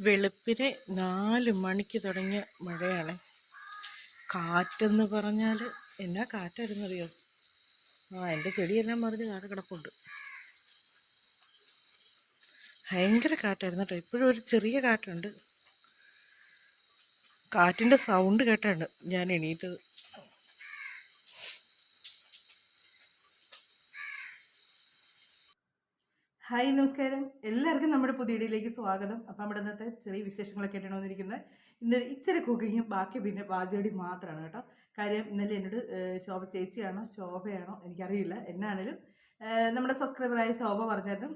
വെളുപ്പിനെ നാല് മണിക്ക് തുടങ്ങിയ മഴയാണ്. കാറ്റെന്ന് പറഞ്ഞാൽ എന്നാ കാറ്റായിരുന്നറിയോ? ആ എന്റെ ചെടിയെല്ലാം മറിഞ്ഞ് കാട് കിടപ്പുണ്ട്. ഭയങ്കര കാറ്റായിരുന്നു കേട്ടോ. ഇപ്പോഴും ഒരു ചെറിയ കാറ്റുണ്ട്. കാറ്റിന്റെ സൗണ്ട് കേട്ടാണ് ഞാൻ എണീറ്റത്. ഹായ് നമസ്കാരം. എല്ലാവർക്കും നമ്മുടെ പുതിയ ഇടയിലേക്ക് സ്വാഗതം. അപ്പം നമ്മുടെ ഇന്നത്തെ ചെറിയ വിശേഷങ്ങളൊക്കെ വന്നിരിക്കുന്നത്. ഇന്നൊരു ഇച്ചിരി കുക്കിങ്ങും ബാക്കി പിന്നെ പാചകടി മാത്രമാണ് കേട്ടോ. കാര്യം ഇന്നലെ എന്നോട് ശോഭ ചേച്ചിയാണോ ശോഭയാണോ എനിക്കറിയില്ല. എന്നാണേലും നമ്മുടെ സബ്സ്ക്രൈബറായ ശോഭ പറഞ്ഞതും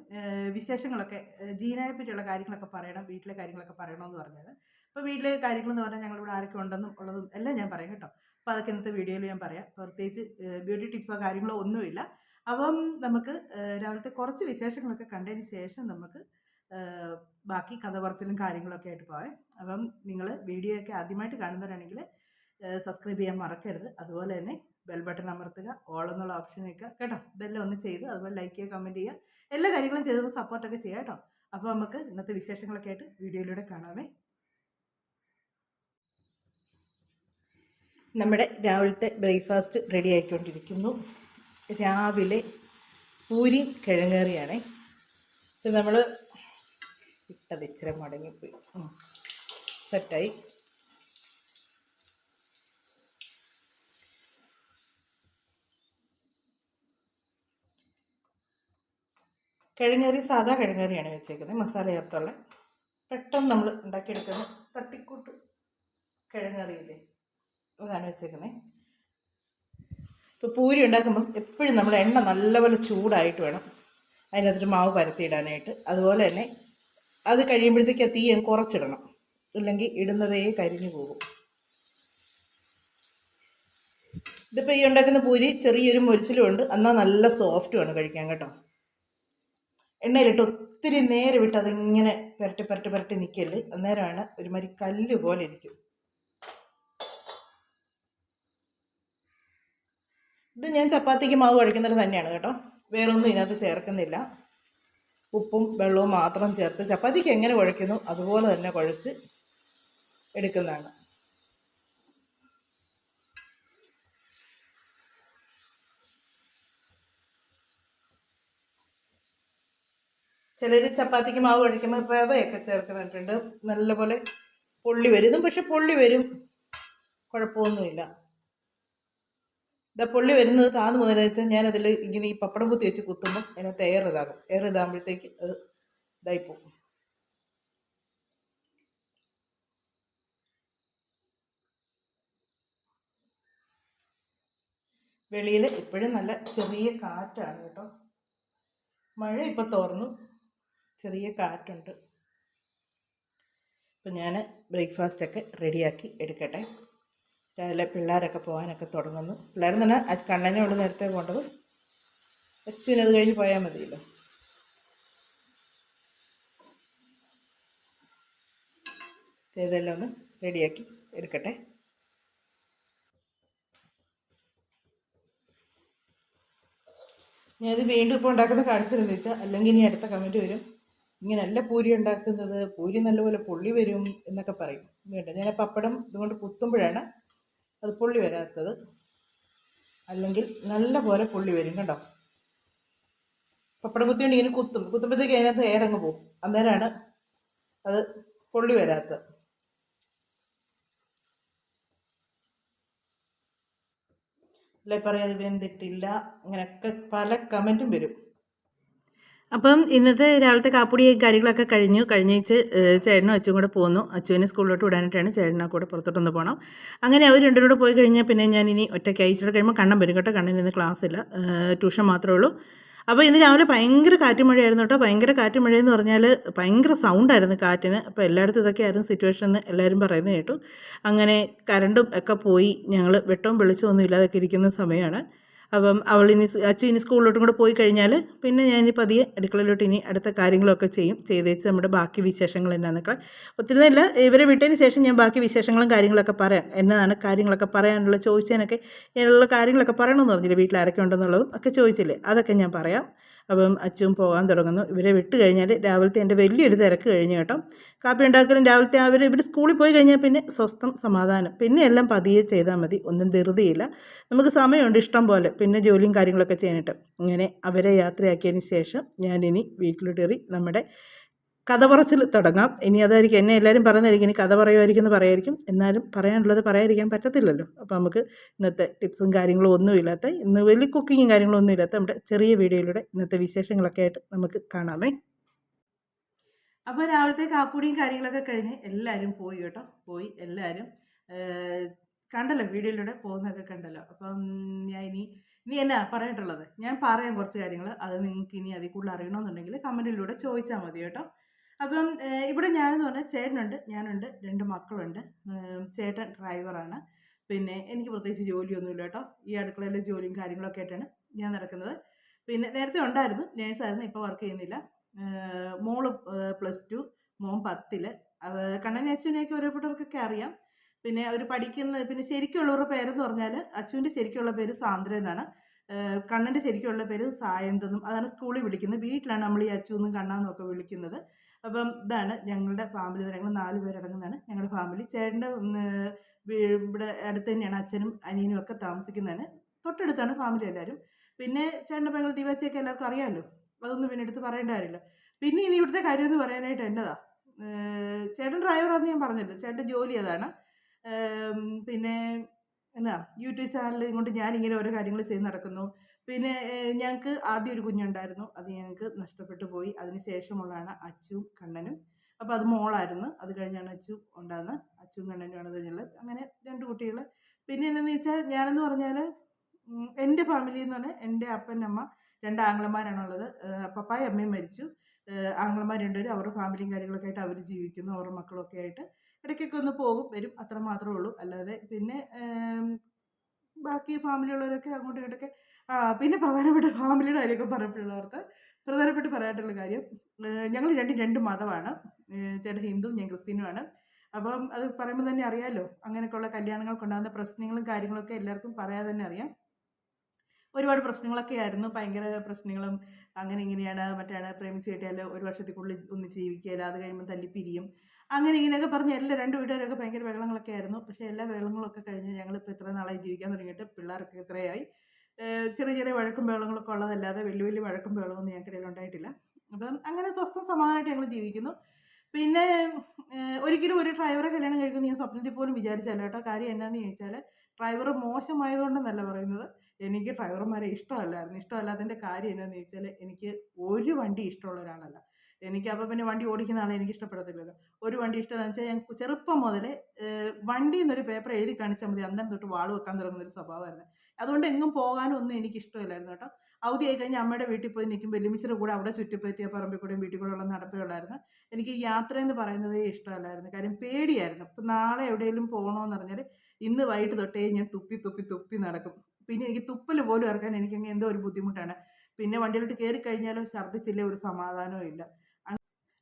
വിശേഷങ്ങളൊക്കെ ജീനയെ പറ്റിയുള്ള കാര്യങ്ങളൊക്കെ പറയണം വീട്ടിലെ കാര്യങ്ങളൊക്കെ പറയണമെന്ന് പറഞ്ഞത്. അപ്പോൾ വീട്ടിലെ കാര്യങ്ങളെന്ന് പറഞ്ഞാൽ ഞങ്ങളിവിടെ ആരൊക്കെ ഉണ്ടെന്നും ഉള്ളതും എല്ലാം ഞാൻ പറയാം കേട്ടോ. അപ്പോൾ അതൊക്കെ ഇന്നത്തെ വീഡിയോയിൽ ഞാൻ പറയാം. പ്രത്യേകിച്ച് ബ്യൂട്ടി ടിപ്സോ കാര്യങ്ങളോ ഒന്നുമില്ല. അപ്പം നമുക്ക് രാവിലത്തെ കുറച്ച് വിശേഷങ്ങളൊക്കെ കണ്ടതിന് ശേഷം നമുക്ക് ബാക്കി കഥ പറച്ചിലും കാര്യങ്ങളൊക്കെ ആയിട്ട് പോകാം അപ്പം നിങ്ങൾ വീഡിയോ ഒക്കെ ആദ്യമായിട്ട് കാണുന്നവരാണെങ്കിൽ സബ്സ്ക്രൈബ് ചെയ്യാൻ മറക്കരുത്. അതുപോലെ തന്നെ ബെൽ ബട്ടൺ അമർത്തുക ഓൾ എന്നുള്ള ഓപ്ഷൻ വയ്ക്കുക കേട്ടോ? ഇതെല്ലാം ഒന്ന് ചെയ്ത് അതുപോലെ ലൈക്ക് ചെയ്യുക കമന്റ് ചെയ്യുക. എല്ലാ കാര്യങ്ങളും ചെയ്ത് സപ്പോർട്ടൊക്കെ ചെയ്യാം കേട്ടോ? അപ്പോൾ നമുക്ക് ഇന്നത്തെ വിശേഷങ്ങളൊക്കെ ആയിട്ട് വീഡിയോയിലൂടെ കാണാമേ നമ്മുടെ രാവിലത്തെ ബ്രേക്ക്ഫാസ്റ്റ് റെഡി ആയിക്കൊണ്ടിരിക്കുന്നു. രാവിലെ പൂരിയും കിഴങ്ങേറിയാണേ. ഇത് നമ്മൾ ഇട്ടത് ഇച്ചിരി മടങ്ങിപ്പോയി. സെറ്റായി. കിഴങ്ങേറി സാധാ കിഴങ്ങേറിയാണ് വെച്ചേക്കുന്നത് മസാല ചേർത്തുള്ള. പെട്ടെന്ന് നമ്മൾ ഉണ്ടാക്കിയെടുക്കുന്ന തട്ടിക്കൂട്ട് കിഴങ്ങറിയില്ലേ അതാണ് വെച്ചേക്കുന്നത്. ഇപ്പോൾ പൂരി ഉണ്ടാക്കുമ്പം എപ്പോഴും നമ്മൾ എണ്ണ നല്ലപോലെ ചൂടായിട്ട് വേണം. അതിനകത്തൊരു മാവ് പരത്തിയിടാനായിട്ട്. അതുപോലെ തന്നെ അത് കഴിയുമ്പോഴത്തേക്ക് തീ കുറച്ചിടണം. ഇല്ലെങ്കിൽ ഇടുന്നതേ കരിഞ്ഞു പോകും. ഇതിപ്പോൾ ഈ ഉണ്ടാക്കുന്ന പൂരി ചെറിയൊരു മുരിച്ചിലുമുണ്ട് എന്നാൽ നല്ല സോഫ്റ്റുമാണ് കഴിക്കാൻ കേട്ടോ. എണ്ണയിലിട്ട് ഒത്തിരി നേരം വിട്ട് അതിങ്ങനെ പുരട്ടി പുരട്ടി പുരട്ടി നിൽക്കൽ അന്നേരമാണ് ഒരുമാതിരി കല്ല് പോലെ ഇരിക്കും. ഇത് ഞാൻ ചപ്പാത്തിക്ക് മാവ് കഴിക്കുന്നത് തന്നെയാണ് കേട്ടോ. വേറൊന്നും ഇതിനകത്ത് ചേർക്കുന്നില്ല. ഉപ്പും വെള്ളവും മാത്രം ചേർത്ത് ചപ്പാത്തിക്ക് എങ്ങനെ കുഴയ്ക്കുന്നു അതുപോലെ തന്നെ കുഴച്ച് എടുക്കുന്നതാണ്. ചിലർ ചപ്പാത്തിക്ക് മാവ് കഴിക്കുമ്പോൾ റവയൊക്കെ ചേർക്കുന്നുണ്ട് നല്ലപോലെ പൊള്ളി വരും. ഇതും പക്ഷെ പൊള്ളി വരും. കുഴപ്പമൊന്നുമില്ല. ഇതാ പൊള്ളി വരുന്നത് താന്ന് മുതൽ വെച്ചാൽ ഞാനതിൽ ഇങ്ങനെ ഈ പപ്പടം കുത്തി വെച്ച് കുത്തുമ്പോൾ അതിനകത്ത് എയർ ഇതാകും. എയർ ഇതാകുമ്പോഴത്തേക്ക് അത് ഇതായി പോകും. വെളിയിൽ ഇപ്പോഴും നല്ല ചെറിയ കാറ്റാണ് കേട്ടോ. മഴ ഇപ്പോൾ തോർന്നു. ചെറിയ കാറ്റുണ്ട്. അപ്പം ഞാൻ ബ്രേക്ക്ഫാസ്റ്റൊക്കെ റെഡിയാക്കി എടുക്കട്ടെ. രാവിലെ പിള്ളേരൊക്കെ പോകാനൊക്കെ തുടങ്ങുന്നു. പിള്ളേർ തന്നെ കണ്ണനെ ഉള്ളു നേരത്തെ പോകേണ്ടത് അച്ഛന് അത് കഴിഞ്ഞ് പോയാൽ മതിയല്ലോ. ഇതെല്ലാം ഒന്ന് റെഡിയാക്കി എടുക്കട്ടെ. ഞാനിത് വീണ്ടും ഇപ്പോൾ ഉണ്ടാക്കുന്ന കാണിച്ചതെന്ന് വെച്ചാൽ അല്ലെങ്കിൽ ഇനി അടുത്ത കമന്റ് വരും. ഇങ്ങനല്ല പൂരി ഉണ്ടാക്കുന്നത് പൂരി നല്ലപോലെ പൊള്ളി വരും എന്നൊക്കെ പറയും. വേണ്ട ഞാൻ പപ്പടം ഇതുകൊണ്ട് കുത്തുമ്പോഴാണ് അത് പൊള്ളി വരാത്തത്. അല്ലെങ്കിൽ നല്ല പോലെ പൊള്ളി വരും കണ്ടോ? പപ്പടം കുത്തിയോണ്ട് ഇങ്ങനെ കുത്തും. കുത്തുമ്പോഴത്തേക്ക് അതിനകത്ത് ഏറങ്ങ് പോകും അന്നേരമാണ് അത് പൊള്ളി വരാത്തത്. അല്ലെ പറയാതെ വെന്തിട്ടില്ല. അങ്ങനെയൊക്കെ പല കമന്റും വരും. അപ്പം ഇന്നത്തെ രാവിലത്തെ കാപ്പുടി കാര്യങ്ങളൊക്കെ കഴിഞ്ഞു. കഴിഞ്ഞേച്ച് ചേട്ടനും അച്ഛനും കൂടെ പോന്നു. അച്ഛനെ സ്കൂളിലോട്ട് വിടാനായിട്ടാണ് ചേട്ടനെ കൂടെ പുറത്തോട്ടൊന്ന് പോകണം അങ്ങനെ അവർ രണ്ടും കൂടെ പോയി കഴിഞ്ഞാൽ പിന്നെ ഞാൻ ഇനി ഒറ്റയ്ക്ക് അയച്ചിട്ട് കഴിയുമ്പോൾ കണ്ണം വരും കേട്ടോ. കണ്ണിന് ഇന്ന് ക്ലാസ്സില്ല ഇല്ല. ട്യൂഷൻ മാത്രമേ ഉള്ളൂ. അപ്പോൾ ഇന്ന് രാവിലെ ഭയങ്കര കാറ്റും മഴയായിരുന്നു കേട്ടോ. ഭയങ്കര കാറ്റും മഴയെന്ന് പറഞ്ഞാൽ ഭയങ്കര സൗണ്ടായിരുന്നു കാറ്റിന്. അപ്പോൾ എല്ലായിടത്തും ഇതൊക്കെയായിരുന്നു സിറ്റുവേഷൻ എന്ന് എല്ലാവരും പറയുന്നത് കേട്ടു. അങ്ങനെ കറണ്ടും ഒക്കെ പോയി. ഞങ്ങൾ വെട്ടവും വെളിച്ചമൊന്നും ഇല്ലാതൊക്കെ ഇരിക്കുന്ന സമയമാണ്. അപ്പം അവൾ ഇനി സ് അച്ഛൻ ഇനി സ്കൂളിലോട്ടും കൂടെ പോയി കഴിഞ്ഞാൽ പിന്നെ ഞാൻ പതിയെ അടുക്കളയിലോട്ട് ഇനി അടുത്ത കാര്യങ്ങളൊക്കെ ചെയ്യും. ചെയ്തേച്ച് നമ്മുടെ ബാക്കി വിശേഷങ്ങൾ എന്നാന്നൊക്കെ ഒത്തിരി നല്ല ഇവരെ വിട്ടതിന് ശേഷം ഞാൻ ബാക്കി വിശേഷങ്ങളും കാര്യങ്ങളൊക്കെ പറയാം. എന്നതാണ് കാര്യങ്ങളൊക്കെ പറയാനുള്ള ചോദിച്ചതിനൊക്കെ ഞാനുള്ള കാര്യങ്ങളൊക്കെ പറയണമെന്ന് പറഞ്ഞില്ലേ? വീട്ടിൽ ആരൊക്കെ ഉണ്ടെന്നുള്ളതും ഒക്കെ ചോദിച്ചില്ലേ? അതൊക്കെ ഞാൻ പറയാം. അപ്പം അച്ഛൻ പോകാൻ തുടങ്ങുന്നു. ഇവരെ വിട്ട് കഴിഞ്ഞാൽ രാവിലത്തെ എന്റെ വലിയൊരു തിരക്ക് കഴിഞ്ഞു കേട്ടോ. കാപ്പി ഉണ്ടാക്കലും രാവിലത്തെ അവർ ഇവർ സ്കൂളിൽ പോയി കഴിഞ്ഞാൽ പിന്നെ സ്വസ്ഥം സമാധാനം. പിന്നെ എല്ലാം പതിയെ ചെയ്താൽ മതി. ഒന്നും ധൃതിയില്ല. നമുക്ക് സമയമുണ്ട് ഇഷ്ടം പോലെ. പിന്നെ ജോലിയും കാര്യങ്ങളൊക്കെ ചെയ്യാനായിട്ട്. അങ്ങനെ അവരെ യാത്രയാക്കിയതിന് ശേഷം ഞാനിനി വീട്ടിലോട്ടേറി നമ്മുടെ കഥ പറച്ചിൽ തുടങ്ങാം. ഇനി അതായിരിക്കും എന്നെ എല്ലാവരും പറയുന്നതായിരിക്കും ഇനി കഥ പറയുമായിരിക്കും എന്ന് പറയായിരിക്കും. എന്നാലും പറയാനുള്ളത് പറയാതിരിക്കാൻ പറ്റത്തില്ലല്ലോ. അപ്പോൾ നമുക്ക് ഇന്നത്തെ ടിപ്സും കാര്യങ്ങളും ഒന്നുമില്ലാത്ത ഇന്ന് വലിയ കുക്കിങ്ങും കാര്യങ്ങളും ഒന്നും ഇല്ലാത്ത നമ്മുടെ ചെറിയ വീഡിയോയിലൂടെ ഇന്നത്തെ വിശേഷങ്ങളൊക്കെ ആയിട്ട് നമുക്ക് കാണാമേ. അപ്പോൾ രാവിലത്തെ കാപ്പൂടിയും കാര്യങ്ങളൊക്കെ കഴിഞ്ഞ് എല്ലാവരും പോയി കേട്ടോ. പോയി എല്ലാവരും കണ്ടല്ലോ വീഡിയോയിലൂടെ പോകുന്നതൊക്കെ കണ്ടല്ലോ. അപ്പം ഞാൻ ഇനി ഇനി എന്നാ പറയാനുള്ളത് ഞാൻ പറയാം കുറച്ച് കാര്യങ്ങൾ. അത് നിങ്ങൾക്ക് ഇനി അതിൽ കൂടുതൽ അറിയണമെന്നുണ്ടെങ്കിൽ കമന്റിലൂടെ ചോദിച്ചാൽ മതി കേട്ടോ. അപ്പം ഇവിടെ ഞാനെന്ന് പറഞ്ഞാൽ ചേട്ടനുണ്ട് ഞാനുണ്ട് രണ്ട് മക്കളുണ്ട്. ചേട്ടൻ ഡ്രൈവറാണ്. പിന്നെ എനിക്ക് പ്രത്യേകിച്ച് ജോലിയൊന്നുമില്ല കേട്ടോ. ഈ അടുക്കളയിലെ ജോലിയും കാര്യങ്ങളൊക്കെ ആയിട്ടാണ് ഞാൻ നടക്കുന്നത്. പിന്നെ നേരത്തെ ഉണ്ടായിരുന്നു നേഴ്സായിരുന്നു ഇപ്പോൾ വർക്ക് ചെയ്യുന്നില്ല. മോൾ പ്ലസ് ടു മോൻ പത്തിൽ കണ്ണനെ അച്ഛനെയൊക്കെ ഓരോരുത്തർക്കൊക്കെ അറിയാം. പിന്നെ അവർ പഠിക്കുന്ന പിന്നെ ശരിക്കുള്ളവരുടെ പേരെന്ന് പറഞ്ഞാൽ അച്ഛന്റെ ശരിക്കുള്ള പേര് സാന്ദ്ര എന്നാണ്. കണ്ണന്റെ ശരിക്കുള്ള പേര് സായന്തെന്നും അതാണ് സ്കൂളിൽ വിളിക്കുന്നത്. വീട്ടിലാണ് നമ്മൾ ഈ അച്ചു എന്നും വിളിക്കുന്നത്. അപ്പം ഇതാണ് ഞങ്ങളുടെ ഫാമിലി ഞങ്ങൾ നാല് പേരടങ്ങുന്നതാണ് ഞങ്ങളുടെ ഫാമിലി ചേട്ടന്റെ ഇവിടെ അടുത്ത് തന്നെയാണ് അച്ഛനും അനിയനും ഒക്കെ താമസിക്കുന്നതാണ്. തൊട്ടടുത്താണ് ഫാമിലി എല്ലാവരും പിന്നെ ചേട്ടന്റെ പെങ്ങൾ ദിവസയൊക്കെ എല്ലാവർക്കും അറിയാമല്ലോ? അതൊന്നും പിന്നെ എടുത്ത് പറയേണ്ട കാര്യമില്ല. പിന്നെ ഇനി ഇവിടുത്തെ കാര്യം എന്ന് പറയാനായിട്ട് എന്നതാ? ചേട്ടൻ ഡ്രൈവറാന്ന് ഞാൻ പറഞ്ഞല്ലോ. ചേട്ടന്റെ ജോലി അതാണ്. പിന്നെ എന്താ യൂട്യൂബ് ചാനൽ കൊണ്ട് ഞാനിങ്ങനെ ഓരോ കാര്യങ്ങൾ ചെയ്ത് നടക്കുന്നു. പിന്നെ ഞങ്ങൾക്ക് ആദ്യം ഒരു കുഞ്ഞുണ്ടായിരുന്നു. അത് ഞങ്ങൾക്ക് നഷ്ടപ്പെട്ടു പോയി. അതിന് ശേഷമുള്ളതാണ് അച്ചും കണ്ണനും. അപ്പോൾ അത് മോളായിരുന്നു. അത് കഴിഞ്ഞാണ് അച്ചു ഉണ്ടാകുന്നത് അച്ചും കണ്ണനുമാണ് കഴിഞ്ഞുള്ളത്. അങ്ങനെ രണ്ട് കുട്ടികൾ പിന്നെ എന്നാന്ന് വെച്ചാൽ ഞാനെന്ന് പറഞ്ഞാൽ എന്റെ ഫാമിലി എന്ന് പറഞ്ഞാൽ എന്റെ അപ്പൻ അമ്മ രണ്ട് ആംഗ്ലമാരാണുള്ളത് പപ്പായും അമ്മയും മരിച്ചു. ആംഗ്ലമാർ രണ്ടുപേരും അവരുടെ ഫാമിലിയും കാര്യങ്ങളൊക്കെ ആയിട്ട് അവർ ജീവിക്കുന്നു. അവരുടെ മക്കളൊക്കെ ആയിട്ട് ഇടയ്ക്കൊക്കെ ഒന്ന് പോകും വരും. അത്ര മാത്രമേ ഉള്ളൂ. അല്ലാതെ പിന്നെ ബാക്കി ബാക്കി ഫാമിലിയുള്ളവരൊക്കെ അങ്ങോട്ടും ഇങ്ങോട്ടൊക്കെ പിന്നെ പ്രധാനപ്പെട്ട ഫാമിലിയുടെ കാര്യമൊക്കെ പറഞ്ഞപ്പോഴുള്ളവർക്ക് പ്രധാനപ്പെട്ട് പറയാനുള്ള കാര്യം ഞങ്ങൾ രണ്ടും രണ്ട് മതമാണ്. ചേട്ടൻ ഹിന്ദു ഞാൻ ക്രിസ്ത്യനുമാണ്. അപ്പം അത് പറയുമ്പോൾ തന്നെ അറിയാമല്ലോ അങ്ങനെയൊക്കെയുള്ള കല്യാണങ്ങൾക്കുണ്ടാകുന്ന പ്രശ്നങ്ങളും കാര്യങ്ങളൊക്കെ എല്ലാവർക്കും പറയാതെ തന്നെ അറിയാം. ഒരുപാട് പ്രശ്നങ്ങളൊക്കെ ആയിരുന്നു. ഭയങ്കര പ്രശ്നങ്ങളും അങ്ങനെ ഇങ്ങനെയാണ് മറ്റാണ് പ്രേമിച്ച് കിട്ടിയാൽ ഒരു വർഷത്തിക്കുള്ളിൽ ഒന്ന് ജീവിക്കുകയില്ല അത് കഴിയുമ്പോൾ തല്ലിപ്പിരിയും അങ്ങനെ ഇങ്ങനെയൊക്കെ പറഞ്ഞ് എല്ലാ രണ്ട് വീട്ടുകാരൊക്കെ ഭയങ്കര വെള്ളങ്ങളൊക്കെ ആയിരുന്നു. പക്ഷേ എല്ലാ വെള്ളങ്ങളൊക്കെ കഴിഞ്ഞ് ഞങ്ങളിപ്പോൾ ഇത്ര നാളായി ജീവിക്കാൻ തുടങ്ങിയിട്ട് പിള്ളേർക്ക് ഇത്രയായി ചെറിയ ചെറിയ വഴക്കും ബഹളങ്ങളൊക്കെ ഉള്ളതല്ലാതെ വലിയ വലിയ വഴക്കും ബഹളമൊന്നും ഞങ്ങൾക്കിടയിൽ ഉണ്ടായിട്ടില്ല. അപ്പം അങ്ങനെ സ്വസ്ഥ സമാധാനമായിട്ട് ഞങ്ങൾ ജീവിക്കുന്നു. പിന്നെ ഒരിക്കലും ഒരു ഡ്രൈവറെ കല്യാണം കഴിക്കുന്നു ഞാൻ സ്വപ്നത്തിൽ പോലും വിചാരിച്ചല്ല കേട്ടോ. കാര്യം എന്നാന്ന് ചോദിച്ചാൽ ഡ്രൈവർ മോശമായതുകൊണ്ടെന്നല്ല പറയുന്നത്. എനിക്ക് ഡ്രൈവർമാരെ ഇഷ്ടമല്ലായിരുന്നു. ഇഷ്ടമല്ലാത്തതിന്റെ കാര്യം എന്നാന്ന് ചോദിച്ചാൽ എനിക്ക് ഒരു വണ്ടി ഇഷ്ടമുള്ള ഒരാളല്ല. എനിക്ക് അപ്പം പിന്നെ വണ്ടി ഓടിക്കുന്ന ആളെ എനിക്ക് ഇഷ്ടപ്പെടത്തില്ലല്ലോ. ഒരു വണ്ടി ഇഷ്ടമെന്ന് വെച്ചാൽ ഞാൻ ചെറുപ്പം മുതലേ വണ്ടി എന്നൊരു പേപ്പർ എഴുതി കാണിച്ചാൽ മതി. അന്നേരം തൊട്ട് വാൾ വെക്കാൻ തുടങ്ങുന്നൊരു സ്വഭാവമായിരുന്നു. അതുകൊണ്ട് എങ്ങും പോകാനും ഒന്നും എനിക്ക് ഇഷ്ടമില്ലായിരുന്നു കേട്ടോ. ആയി കഴിഞ്ഞാൽ അമ്മയുടെ വീട്ടിൽ പോയി നിൽക്കും വെല്ലുമിച്ചിയുടെ കൂടെ അവിടെ ചുറ്റിപ്പറ്റിയ പറമ്പിൽ കൂടെയും വീട്ടിൽ കൂടെ ഉള്ള നടപ്പേ ഉള്ളായിരുന്നു. എനിക്ക് യാത്ര എന്ന് പറയുന്നതേ ഇഷ്ടമല്ലായിരുന്നു. കാര്യം പേടിയായിരുന്നു. ഇപ്പം നാളെ എവിടെയെങ്കിലും പോകണമെന്ന് പറഞ്ഞാൽ ഇന്ന് വൈകിട്ട് തൊട്ടേ ഞാൻ തുപ്പി തുപ്പി തുപ്പി നടക്കും. പിന്നെ എനിക്ക് തുപ്പൽ പോലും ഇറക്കാൻ എനിക്ക് എന്തോ ഒരു ബുദ്ധിമുട്ടാണ്. പിന്നെ വണ്ടിയിലോട്ട് കയറി കഴിഞ്ഞാലും ഛർദ്ദിച്ചില്ലേ ഒരു സമാധാനവും ഇല്ല.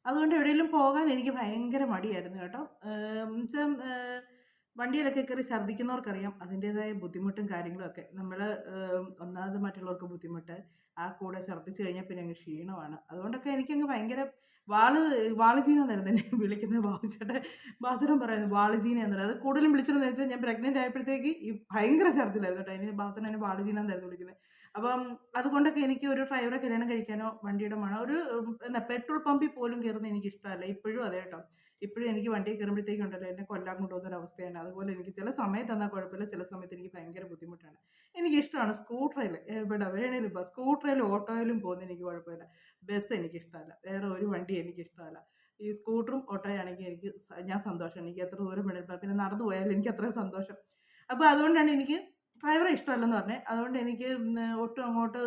അതുകൊണ്ട് എവിടെയെങ്കിലും പോകാൻ എനിക്ക് ഭയങ്കര മടിയായിരുന്നു കേട്ടോ. എന്നുവെച്ചാൽ വണ്ടിയിലൊക്കെ കയറി ഛർദ്ദിക്കുന്നവർക്കറിയാം അതിന്റെതായ ബുദ്ധിമുട്ടും കാര്യങ്ങളും ഒക്കെ. നമ്മൾ ഒന്നാമത് മറ്റുള്ളവർക്ക് ബുദ്ധിമുട്ട് ആ കൂടെ ഛർദ്ദിച്ച് കഴിഞ്ഞാൽ പിന്നെ അങ്ങ് ക്ഷീണമാണ്. അതുകൊണ്ടൊക്കെ എനിക്കങ്ങ് ഭയങ്കര വാൾ വാളിജീന എന്നായിരുന്നു എന്നെ വിളിക്കുന്നത് ബാബുച്ചേട്ടൻ. ബാസുരം പറയുന്നത് വാളുജീന എന്ന് പറയുന്നത് അത് കൂടുതലും വിളിച്ചതെന്ന് വെച്ചാൽ ഞാൻ പ്രഗ്നന്റ് ആയപ്പോഴത്തേക്ക് ഈ ഭയങ്കര ഛർദ്ദിലായിരുന്നു കേട്ടോ. അതിന് ബാസുരൻ വാളിജീന എന്നായിരുന്നു വിളിക്കുന്നത്. അപ്പം അതുകൊണ്ടൊക്കെ എനിക്ക് ഒരു ഡ്രൈവറെ കല്യാണം കഴിക്കാനോ വണ്ടിയുടെ മണം ഒരു എന്താ പെട്രോൾ പമ്പിൽ പോലും കയറുന്നത് എനിക്ക് ഇഷ്ടമല്ല. ഇപ്പോഴും അതെ കേട്ടോ. ഇപ്പോഴും എനിക്ക് വണ്ടിയിൽ കയറുമ്പോഴത്തേക്കും ഉണ്ടല്ലോ എന്നെ കൊല്ലാൻ കൊണ്ടുപോകുന്ന അവസ്ഥയാണ്. അതുപോലെ എനിക്ക് ചില സമയത്ത് എന്നാൽ കുഴപ്പമില്ല ചില സമയത്ത് എനിക്ക് ഭയങ്കര ബുദ്ധിമുട്ടാണ്. എനിക്ക് ഇഷ്ടമാണ് സ്കൂട്ടറിൽ ഇവിടെ വേണേലും ബസ് സ്കൂട്ടറിലും ഓട്ടോയിലും പോകുന്നത് എനിക്ക് കുഴപ്പമില്ല. ബസ് എനിക്ക് ഇഷ്ടമല്ല വേറെ ഒരു വണ്ടി എനിക്ക് ഇഷ്ടമല്ല ഈ സ്കൂട്ടറും ഓട്ടോയാണെങ്കിൽ എനിക്ക് ഞാൻ സന്തോഷം. എനിക്ക് എത്ര ദൂരം വേണേലും പിന്നെ നടന്നു പോയാലും എനിക്ക് അത്രയും സന്തോഷം. അപ്പോൾ അതുകൊണ്ടാണ് എനിക്ക് ഡ്രൈവറെ ഇഷ്ടമല്ലെന്ന് പറഞ്ഞു. അതുകൊണ്ട് എനിക്ക് ഒട്ടും അങ്ങോട്ട്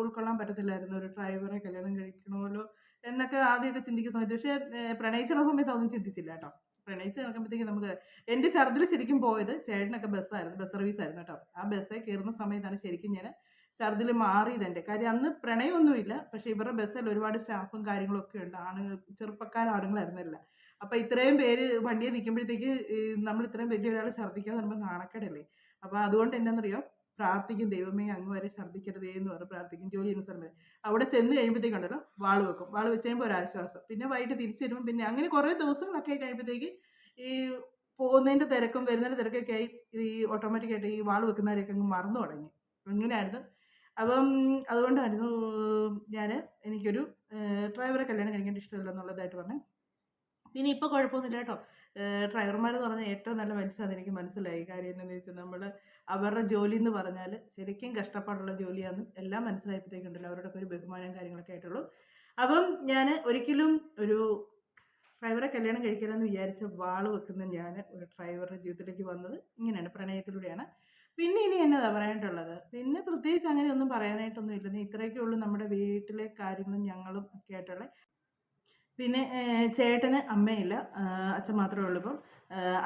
ഉൾക്കൊള്ളാൻ പറ്റത്തില്ലായിരുന്നു. ഒരു ഡ്രൈവറെ കല്യാണം കഴിക്കണമല്ലോ എന്നൊക്കെ ആദ്യമൊക്കെ ചിന്തിക്കുന്ന സമയത്ത്. പക്ഷേ പ്രണയിച്ചിരുന്ന സമയത്ത് അതൊന്നും ചിന്തിച്ചില്ല കേട്ടോ. പ്രണയിച്ച് നടക്കുമ്പോഴത്തേക്ക് നമുക്ക് എന്റെ ശർദ്ദിൽ ശരിക്കും പോയത് ചേട്ടനൊക്കെ ബസ്സായിരുന്നു ബസ് സർവീസ് ആയിരുന്നു കേട്ടോ. ആ ബസ്സേ കയറുന്ന സമയത്താണ് ശരിക്കും ഞാൻ ഛർദിൽ മാറിയത് എന്റെ കാര്യം. അന്ന് പ്രണയമൊന്നുമില്ല. പക്ഷേ ഇവരുടെ ബസ്സിൽ ഒരുപാട് സ്റ്റാഫും കാര്യങ്ങളൊക്കെ ഉണ്ട്. ആണുങ്ങൾ ചെറുപ്പക്കാർ ആണുങ്ങളായിരുന്നില്ല അപ്പോൾ ഇത്രയും പേര് വണ്ടിയിൽ നിൽക്കുമ്പോഴത്തേക്ക് നമ്മൾ ഇത്രയും വലിയ ഒരാൾ ഛർദ്ദിക്കാൻ പറയുമ്പോൾ നാണക്കേടല്ലേ? അപ്പോൾ അതുകൊണ്ട് എന്നറിയോ പ്രാർത്ഥിക്കും ദൈവമേ അങ്ങ് വരെ ഛർദ്ദിക്കരുതേ എന്ന് പറഞ്ഞ് പ്രാർത്ഥിക്കും ജോലി ചെയ്യുന്ന സ്ഥലം വരെ. അവിടെ ചെന്ന് കഴിയുമ്പോഴത്തേക്കുണ്ടല്ലോ വാൾ വെക്കും. വാൾ വെച്ച് കഴിയുമ്പോൾ ഒരു ആശ്വാസം. പിന്നെ വൈകിട്ട് തിരിച്ചു വരുമ്പോൾ പിന്നെ അങ്ങനെ കുറേ ദിവസങ്ങളൊക്കെ കഴിയുമ്പോഴത്തേക്ക് ഈ പോകുന്നതിന്റെ തിരക്കും വരുന്നതിന്റെ തിരക്കൊക്കെ ആയി ഈ ഓട്ടോമാറ്റിക്കായിട്ട് ഈ വാൾ വെക്കുന്നവരെയൊക്കെ അങ്ങ് മറന്നു തുടങ്ങി. അങ്ങനെയായിരുന്നു. അപ്പം അതുകൊണ്ടായിരുന്നു ഞാൻ എനിക്കൊരു ഡ്രൈവറെ കല്യാണം കഴിക്കേണ്ട ഇഷ്ടമില്ല എന്നുള്ളതായിട്ട് പറഞ്ഞു. പിന്നെ ഇപ്പോൾ കുഴപ്പമൊന്നുമില്ല കേട്ടോ. ഡ്രൈവർമാരെന്ന് പറഞ്ഞാൽ ഏറ്റവും നല്ല മനുഷ്യരാണെന്ന് എനിക്ക് മനസ്സിലായി. കാര്യം എന്താണെന്ന് വെച്ചാൽ നമ്മൾ അവരുടെ ജോലി എന്ന് പറഞ്ഞാൽ ശരിക്കും കഷ്ടപ്പാടുള്ള ജോലിയാണ് എല്ലാം മനസ്സിലായപ്പോഴത്തേക്കുണ്ടല്ലോ അവരോടൊക്കെ ഒരു ബഹുമാനവും കാര്യങ്ങളൊക്കെ ആയിട്ടുള്ളൂ. അപ്പം ഞാൻ ഒരിക്കലും ഒരു ഡ്രൈവറെ കല്യാണം കഴിക്കണമെന്ന് വിചാരിച്ച വാൾ വെക്കുന്ന ഞാൻ ഒരു ഡ്രൈവറുടെ ജീവിതത്തിലേക്ക് വന്നത് ഇങ്ങനെയാണ് പ്രണയത്തിലൂടെയാണ്. പിന്നെ ഇനി എന്നതാ പറയാനായിട്ടുള്ളത് പിന്നെ പ്രത്യേകിച്ച് അങ്ങനെ ഒന്നും പറയാനായിട്ടൊന്നും ഇല്ലെന്ന് ഇത്രയൊക്കെ ഉള്ളൂ നമ്മുടെ വീട്ടിലെ കാര്യങ്ങളും ഞങ്ങളും ഒക്കെ ആയിട്ടുള്ള പിന്നെ ചേട്ടന് അമ്മയില്ല. അച്ഛൻ മാത്രമേ ഉള്ളൂ ഇപ്പം.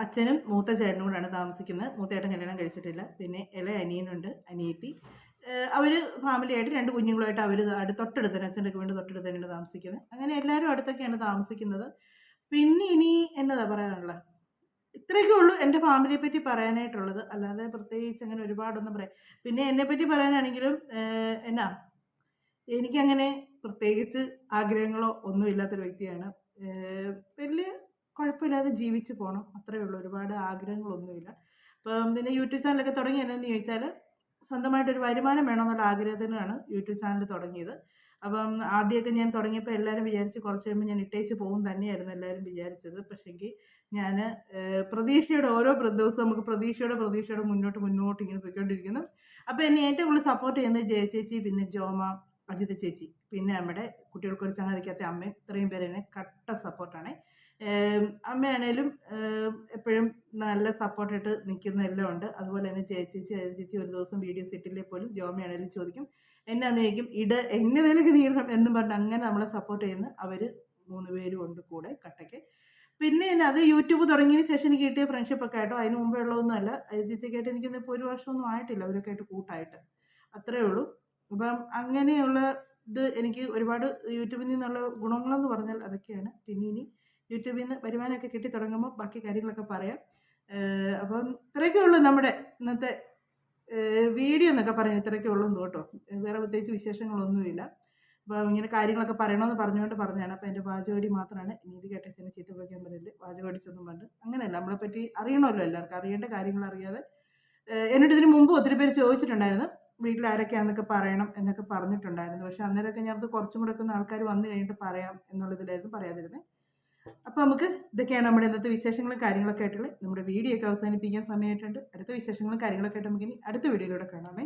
അച്ഛനും മൂത്ത ചേട്ടനും കൂടെയാണ് താമസിക്കുന്നത്. മൂത്തേട്ടൻ കല്യാണം കഴിച്ചിട്ടില്ല. പിന്നെ ഇല അനിയനുണ്ട് അനിയത്തി. അവർ ഫാമിലിയായിട്ട് രണ്ട് കുഞ്ഞുങ്ങളുമായിട്ട് അവർ തൊട്ടടുത്ത് തന്നെ അച്ഛന്റെ വീട് തൊട്ടടുത്ത് തന്നെയാണ് താമസിക്കുന്നത്. അങ്ങനെ എല്ലാവരും അടുത്തൊക്കെയാണ് താമസിക്കുന്നത്. പിന്നെ ഇനി എന്നതാ പറയാനുള്ളത് ഇത്രയൊക്കെ ഉള്ളൂ എന്റെ ഫാമിലിയെ പറ്റി പറയാനായിട്ടുള്ളത്. അല്ലാതെ പ്രത്യേകിച്ച് അങ്ങനെ ഒരുപാടൊന്നും പറയാം. പിന്നെ എന്നെ പറ്റി പറയാനാണെങ്കിലും എന്നാ? എനിക്കങ്ങനെ പ്രത്യേകിച്ച് ആഗ്രഹങ്ങളോ ഒന്നും ഇല്ലാത്തൊരു വ്യക്തിയാണ് വലിയ കുഴപ്പമില്ലാതെ ജീവിച്ച് പോകണം അത്രയേ ഉള്ളൂ. ഒരുപാട് ആഗ്രഹങ്ങളൊന്നുമില്ല. അപ്പം പിന്നെ യൂട്യൂബ് ചാനലൊക്കെ തുടങ്ങി എന്നു ചോദിച്ചാൽ സ്വന്തമായിട്ടൊരു വരുമാനം വേണമെന്നുള്ള ആഗ്രഹത്തിനാണ് യൂട്യൂബ് ചാനൽ തുടങ്ങിയത്. അപ്പം ആദ്യമൊക്കെ ഞാൻ തുടങ്ങിയപ്പോൾ എല്ലാവരും വിചാരിച്ച് കുറച്ച് കഴിയുമ്പോൾ ഞാൻ ഇട്ടേച്ച് പോകും തന്നെയായിരുന്നു എല്ലാവരും വിചാരിച്ചത്. പക്ഷേങ്കിൽ ഞാൻ പ്രതീക്ഷയുടെ ഓരോ ദിവസവും നമുക്ക് പ്രതീക്ഷയുടെ പ്രതീക്ഷയുടെ മുന്നോട്ട് മുന്നോട്ട് ഇങ്ങനെ പോയിക്കൊണ്ടിരിക്കുന്നു. അപ്പോൾ എന്നെ ഏറ്റവും കൂടുതൽ സപ്പോർട്ട് ചെയ്യുന്നത് ജയ ചേച്ചി പിന്നെ ജോമ അജിത ചേച്ചി. പിന്നെ നമ്മുടെ കുട്ടികൾക്കൊരു സംഗതിക്കാത്ത അമ്മ ഇത്രയും പേര് തന്നെ കട്ട സപ്പോർട്ടാണ്. അമ്മയാണേലും എപ്പോഴും നല്ല സപ്പോർട്ടായിട്ട് നിൽക്കുന്ന എല്ലാം ഉണ്ട്. അതുപോലെ തന്നെ ചേച്ചേച്ചി ചേച്ചി ഒരു ദിവസം വീഡിയോസ് ഇട്ടില്ലേ പോലും ജോമയാണേലും ചോദിക്കും എന്നാന്ന് ഇട് എങ്ങനെയൊക്കെ നീടണം എന്നും പറഞ്ഞ് അങ്ങനെ നമ്മളെ സപ്പോർട്ട് ചെയ്യുന്ന അവർ മൂന്ന് പേരും ഉണ്ട് കൂടെ കട്ടയ്ക്ക്. പിന്നെ അത് യൂട്യൂബ് തുടങ്ങിയതിന് ശേഷം എനിക്ക് കിട്ടിയ ഫ്രണ്ട്ഷിപ്പ് ഒക്കെ ആയിട്ടോ അതിന് മുമ്പേ ഉള്ളതൊന്നുമല്ല. ചേച്ചിക്കായിട്ട് എനിക്കിന്ന് ഇപ്പോൾ ഒരു വർഷമൊന്നും ആയിട്ടില്ല. അവരൊക്കെ ആയിട്ട് കൂട്ടായിട്ട്. അത്രേ ഉള്ളൂ. അപ്പം അങ്ങനെയുള്ള ഇത് എനിക്ക് ഒരുപാട് യൂട്യൂബിൽ നിന്നുള്ള ഗുണങ്ങളെന്ന് പറഞ്ഞാൽ അതൊക്കെയാണ്. പിന്നെ ഇനി യൂട്യൂബിൽ നിന്ന് വരുമാനമൊക്കെ കിട്ടി തുടങ്ങുമ്പോൾ ബാക്കി കാര്യങ്ങളൊക്കെ പറയാം. അപ്പം ഇത്രയൊക്കെ ഉള്ളൂ നമ്മുടെ ഇന്നത്തെ വീഡിയോ എന്നൊക്കെ പറയുന്നത് ഇത്രയൊക്കെ ഉള്ളൂ കേട്ടോ. വേറെ പ്രത്യേകിച്ച് വിശേഷങ്ങളൊന്നുമില്ല. അപ്പോൾ ഇങ്ങനെ കാര്യങ്ങളൊക്കെ പറയണമെന്ന് പറഞ്ഞുകൊണ്ട് പറഞ്ഞതാണ്. അപ്പോൾ എന്റെ വാചകടി മാത്രമാണ്. നീതി കേട്ടച്ഛനെ ചീത്ത പറ്റില്ല. വാചകടിച്ചൊന്നും പണ്ട് അങ്ങനെയല്ല. നമ്മളെപ്പറ്റി അറിയണമല്ലോ എല്ലാവർക്കും. അറിയേണ്ട കാര്യങ്ങൾ അറിയാതെ. എന്നോട് ഇതിന് മുമ്പ് ഒത്തിരി പേര് ചോദിച്ചിട്ടുണ്ടായിരുന്നു. വീട്ടിൽ ആരൊക്കെയാണെന്നൊക്കെ പറയണം എന്നൊക്കെ പറഞ്ഞിട്ടുണ്ടായിരുന്നു. പക്ഷെ അന്നേരമൊക്കെ അത് കുറച്ചും കൂടെ ഒക്കെ ആൾക്കാർ വന്നു കഴിഞ്ഞിട്ട് പറയാം എന്നുള്ളതിലായിരുന്നു പറയാതിരുന്നത് അപ്പോൾ നമുക്ക് ഇതൊക്കെയാണ് നമ്മുടെ ഇന്നത്തെ വിശേഷങ്ങളും കാര്യങ്ങളൊക്കെ ആയിട്ടുള്ളത്. നമ്മുടെ വീഡിയോ ഒക്കെ അവസാനിപ്പിക്കാൻ സമയമായിട്ടുണ്ട്. അടുത്ത വിശേഷങ്ങളും കാര്യങ്ങളൊക്കെ ആയിട്ട് നമുക്ക് ഇനി അടുത്ത വീഡിയോയിലൂടെ കാണാമേ.